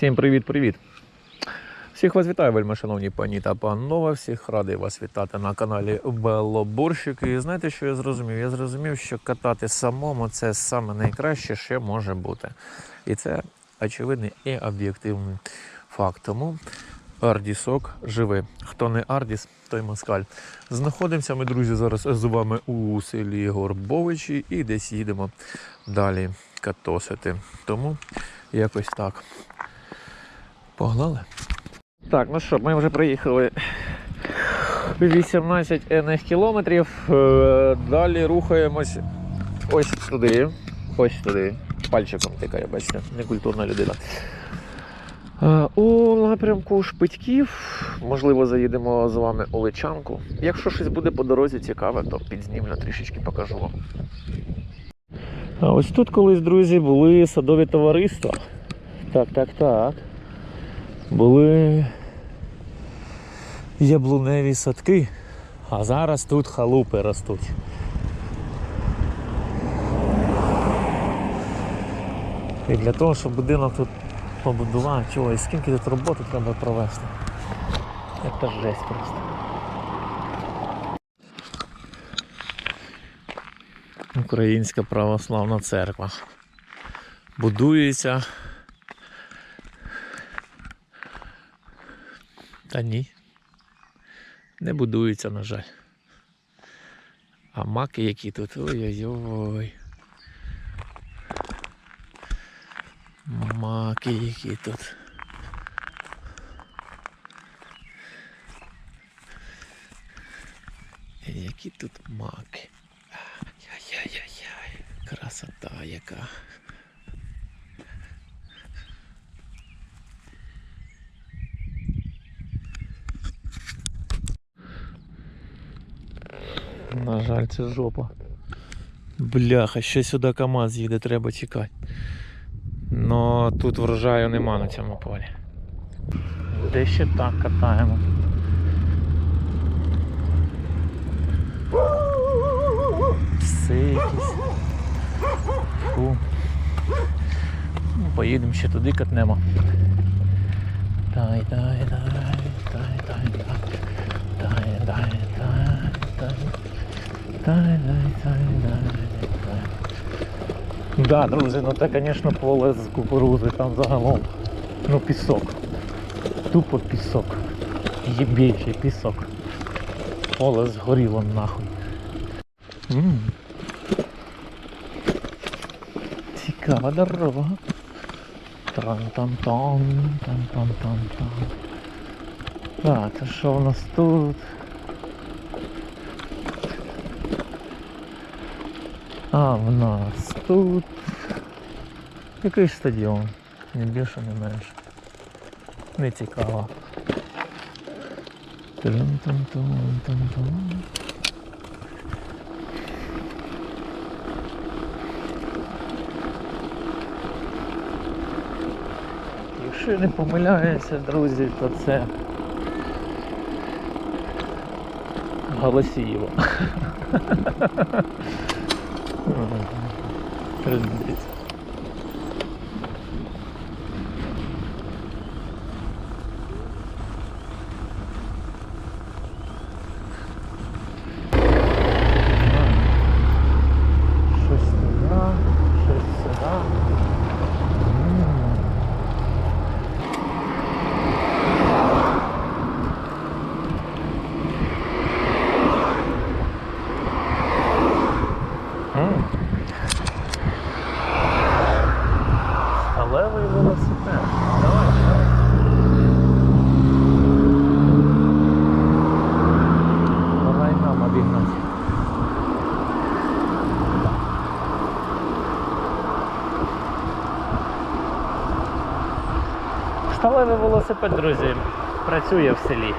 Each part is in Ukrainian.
Всім привіт-привіт! Всіх вас вітаю, вельми шановні пані та панове. Всіх радий вас вітати на каналі Белоборщик. І знаєте, що я зрозумів? Я зрозумів, що катати самому це саме найкраще, що може бути. І це очевидний і об'єктивний факт. Тому Ардісок живи. Хто не Ардіс, той москаль. Знаходимося ми, друзі, зараз з вами у селі Горбовичі і десь їдемо далі катосити. Тому якось так. Погнали? Так, ну що, ми вже приїхали 18 енних кілометрів. Е, Далі рухаємось ось туди. Ось туди. Пальчиком тикає, бачите, некультурна людина. Е, У напрямку Шпитьків, можливо, заїдемо з вами у Личанку. Якщо щось буде по дорозі цікаве, то підзнімлю трішечки покажу вам. А ось тут колись, друзі, були садові товариства. Так, так, так. Були яблуневі садки, а зараз тут халупи ростуть. І для того, щоб будинок тут побудувати, чого, і скільки тут роботи треба провести. Це жесть просто. Українська православна церква. Будується. Та ні. Не будується, на жаль. А маки які тут. Ой-ой-ой. Маки які тут. Які тут маки. Ай-яй-яй-яй. Красота яка. На жаль, це жопа. Бляха, ще сюди КАМАЗ їде, треба чекати. Но тут врожаю нема на цьому полі. Де ще так катаємо. Пси якісь. Фу. Ну, поїдемо ще туди катнемо. Дай, дай, дай, дай, дай, дай. Дай, дай, дай, дай. Да, друзі, ну це, звісно, поле з кукурузи там загалом. Ну пісок. Тупо пісок. Єбейший пісок. Поле згоріло нахуй. М. Цікава дорога. Тран-тан-тан, тан-тан-тан-тан. Так, то що у нас тут? А в нас тут якийсь стадіон, не більше, не менше. Не цікаво. Якщо не помиляюся, друзі, то це Голосіїво. Трындець. Щось туди, щось сюди. М. М. Сталевий велосипед. Давай, давай. Давай нам обігнати. Сталевий велосипед, друзі, працює в селі.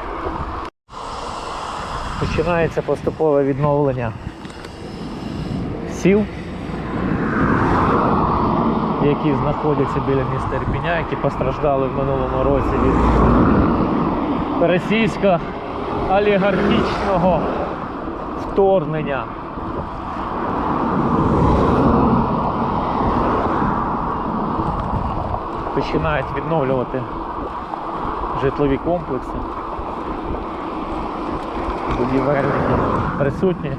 Починається поступове відновлення сіл, які знаходяться біля міста Ірпіня, які постраждали в минулому році від російсько олігархічного вторгнення. починають відновлювати житлові комплекси. Будівельники присутні,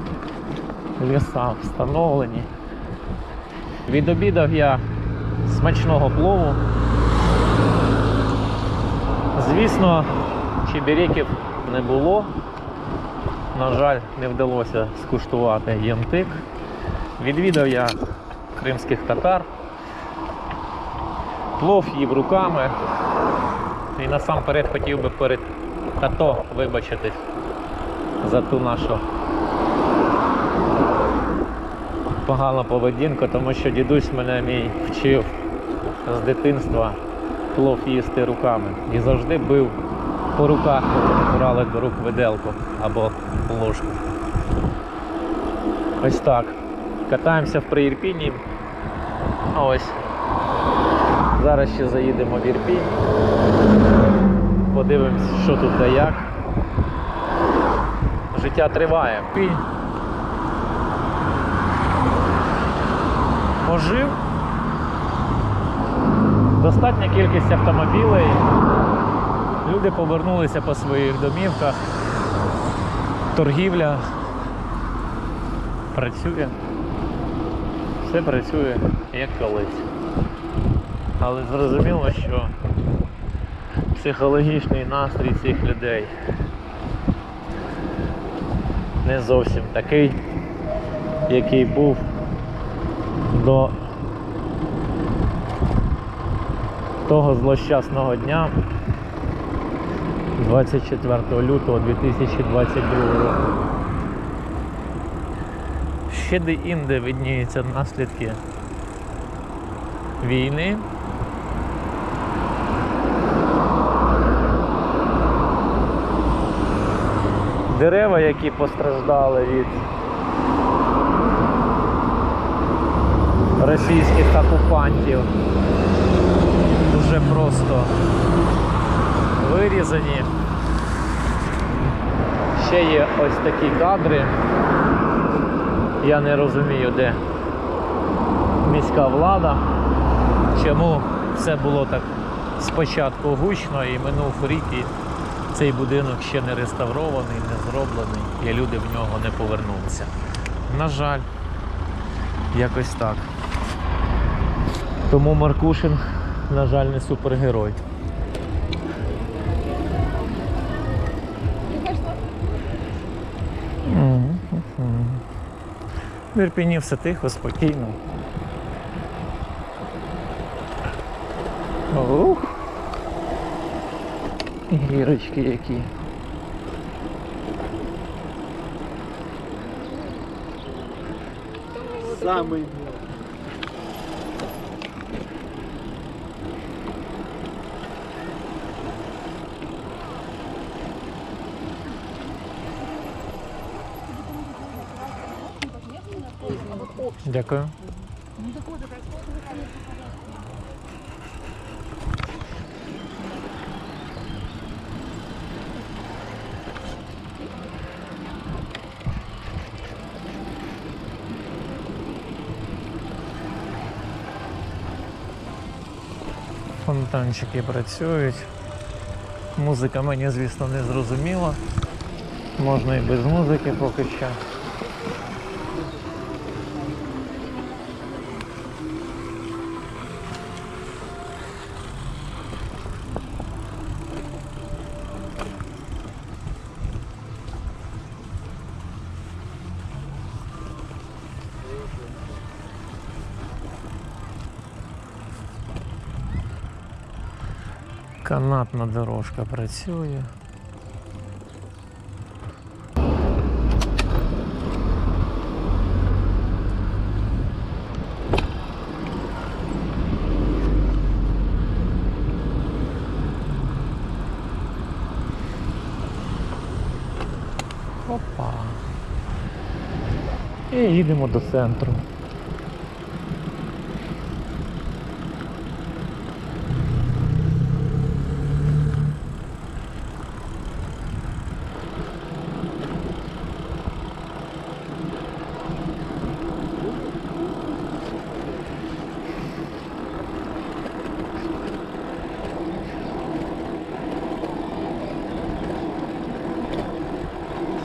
ліса встановлені. Відобідав я смачного плову. Звісно, чебіреків не було. На жаль, не вдалося скуштувати ємтик. Відвідав я кримських татар. Плов їв руками. І насамперед хотів би перед тато вибачитись за ту нашу погану поведінку, тому що дідусь мене мій вчив з дитинства плов їсти руками. І завжди бив по руках, коли брали до рук виделку або ложку. Ось так. Катаємося в Приірпіні. Ось. Зараз ще заїдемо в Ірпінь. Подивимось, що тут та як. Життя триває. Ожив. Достатня кількість автомобілей. Люди повернулися по своїх домівках. Торгівля працює. Все працює як колись. Але зрозуміло, що психологічний настрій цих людей не зовсім такий, який був до того злощасного дня 24 лютого 2022 року. Ще де-інде видніються наслідки війни. Дерева, які постраждали від російських окупантів, дуже просто вирізані. Ще є ось такі кадри. Я не розумію, де міська влада, чому все було так спочатку гучно і минув рік, і цей будинок ще не реставрований, не зроблений, і люди в нього не повернулися. На жаль, якось так. Тому Маркушин, на жаль, не супергерой. В Ірпіні все тихо, спокійно. Ух. Гірочки які. Самый Дякую. Фонтанчики працюють. Музика мені, звісно, не зрозуміла. Можна і без музики поки що. Канатна дорожка працює. Опа. І їдемо до центру.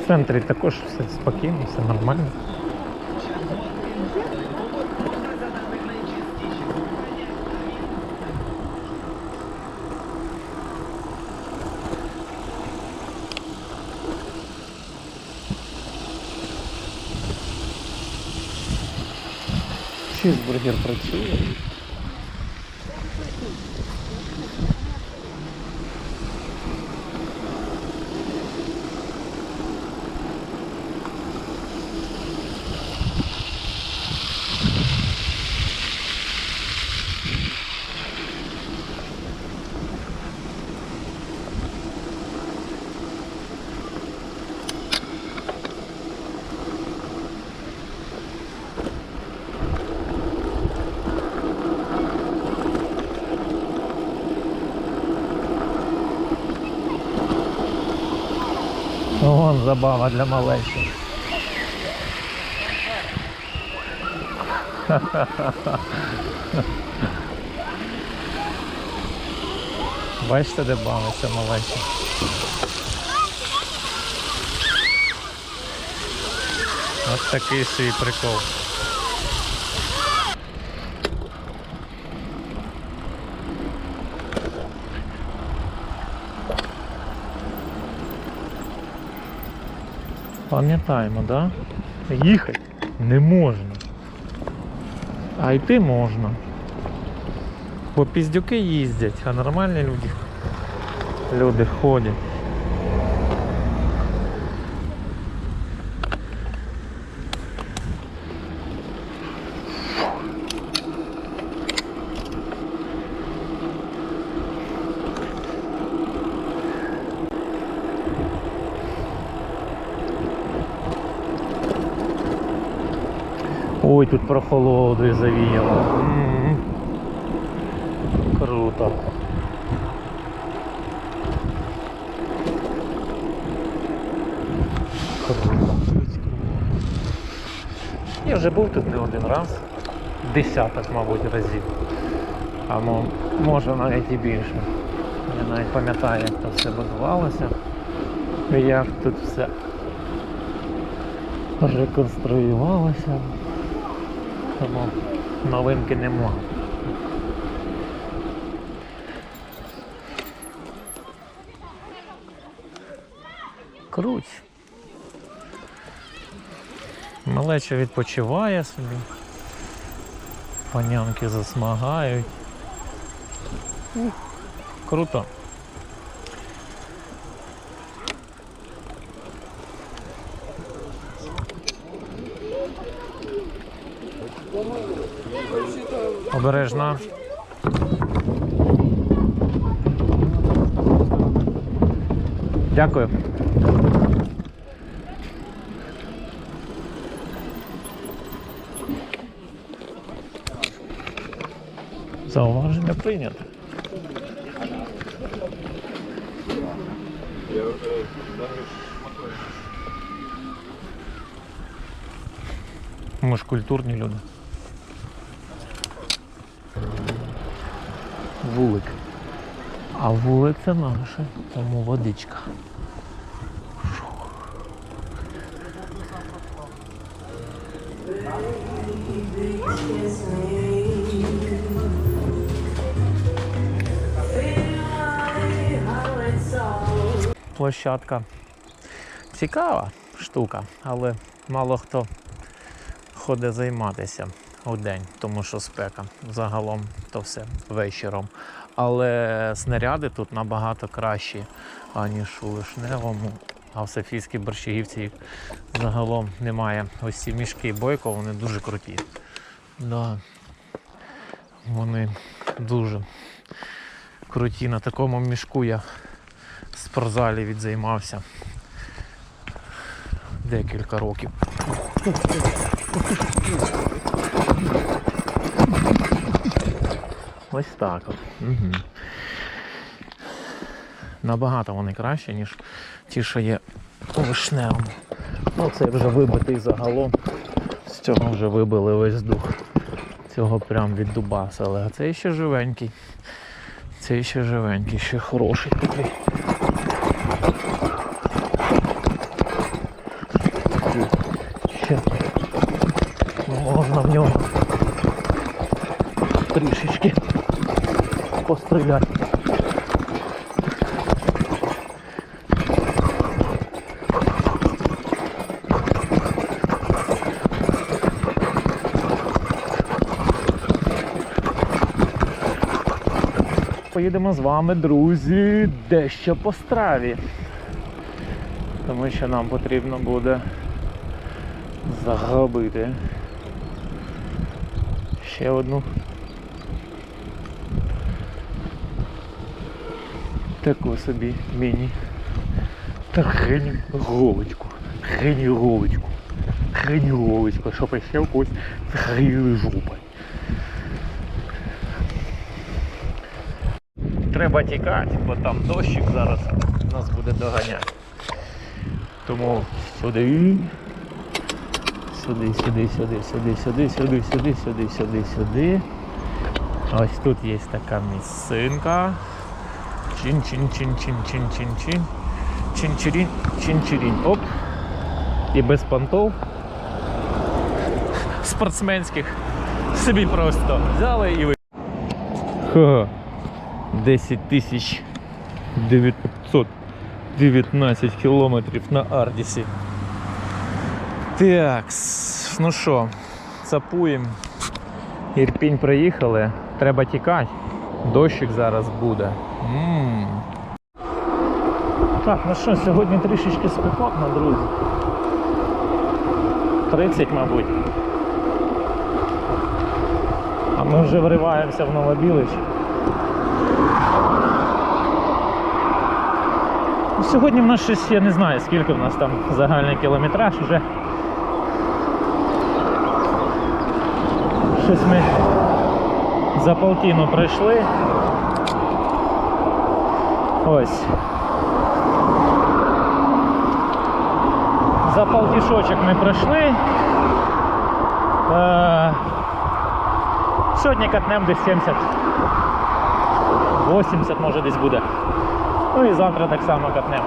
центрі також все спокійно, все нормально. Чизбургер працює. Вон забава для маленьких. Бачите, де бавиться малечі. Ось такий свій прикол. Пам'ятаємо, да? Їхати не можна. А йти можна. Бо піздюки їздять, а нормальні люди, люди ходять. Ой, тут прохолодою завіяло. Круто. Круто. Я вже був тут не один раз. Десяток, мабуть, разів. А мо- може навіть і більше. Я навіть пам'ятаю, як це все будувалося. І як тут все реконструювалося. Тому новинки нема. Круть. Малеча відпочиває собі. Панянки засмагають. Круто. Обережно. Дякую. Зауваження прийнято. Ми ж культурні люди. Вулик. А вулик це наше, тому водичка. Площадка цікава штука, але мало хто ходить займатися у день, тому що спека. Загалом то все вечором. Але снаряди тут набагато кращі, аніж у Вишневому. А в Софійській Борщагівці їх загалом немає. Ось ці мішки бойко, вони дуже круті. Да. Вони дуже круті. На такому мішку я в спортзалі відзаймався декілька років. Ось так от. Угу. Набагато вони краще, ніж ті, що є у вишневому. Ну, це вже вибитий загалом. З цього вже вибили весь дух. Цього прям віддубасили. А цей ще живенький. Цей ще живенький, ще хороший такий. можна в нього трішечки постріляти. Поїдемо з вами, друзі, дещо по страві. Тому що нам потрібно буде загробити ще одну таку собі міні тренінговочку. Тренінговочку. Тренінговочку, щоб ще когось згріли жопи. Треба тікати, бо там дощик зараз нас буде доганяти. Тому сюди. Сюди, сюди, сюди, сюди, сюди, сюди, сюди, сюди, сюди, сюди. Ось тут є така місцинка. Чин чин чин чин чин чин чин Чин-чирін, чин-чирін. Оп. І без понтов. Спортсменських. Собі просто взяли і ви. Ха. 10 тисяч 919 кілометрів на Ардісі. Так, ну що, цапуємо. Ірпінь приїхали, треба тікати. Дощик зараз буде. м Так, ну що, сьогодні трішечки спекотно, друзі. 30, мабуть. А ми вже вриваємося в Новобілич. Ну, Сьогодні в нас щось, я не знаю, скільки в нас там загальний кілометраж вже. Щось ми за полтину пройшли. Ось. За полтішочок ми пройшли. Е, Сьогодні катнем десь 70. 80 може десь буде. Ну і завтра так само катнем.